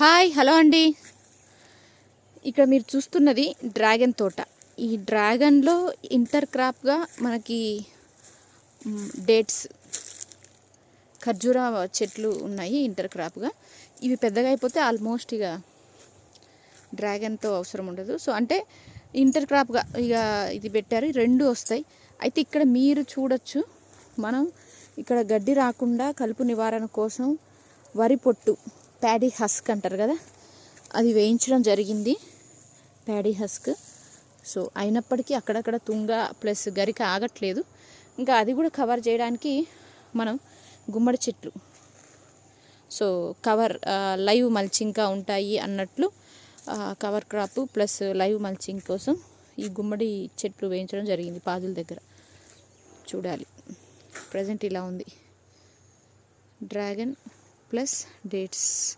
Hi hello అండి. ఇక్కడ మీరు చూస్తున్నది డ్రాగన్ తోట. ఈ డ్రాగన్లో ఇంటర్ క్రాప్గా మనకి డేట్స్ ఖర్జూర చెట్లు ఉన్నాయి ఇంటర్ క్రాప్గా. ఇవి పెద్దగా అయిపోతే ఆల్మోస్ట్ ఇక డ్రాగన్తో అవసరం ఉండదు. సో అంటే ఇంటర్ క్రాప్గా ఇక ఇది పెట్టారు రెండు వస్తాయి. అయితే ఇక్కడ మీరు చూడొచ్చు మనం ఇక్కడ గడ్డి రాకుండా కలుపు నివారణ కోసం వరి పొట్టు ప్యాడీ హస్క్ అంటారు కదా అది వేయించడం జరిగింది ప్యాడీ హస్క్. సో అయినప్పటికీ అక్కడక్కడ తుంగ ప్లస్ గరిక ఆగట్లేదు. ఇంకా అది కూడా కవర్ చేయడానికి మనం గుమ్మడి చెట్లు. సో కవర్ లైవ్ మల్చింగ్గా ఉంటాయి అన్నట్లు cover crop plus live mulching కోసం ఈ గుమ్మడి చెట్లు వేయించడం జరిగింది పాదుల దగ్గర. చూడాలి. ప్రజెంట్ ఇలా ఉంది. Dragon plus dates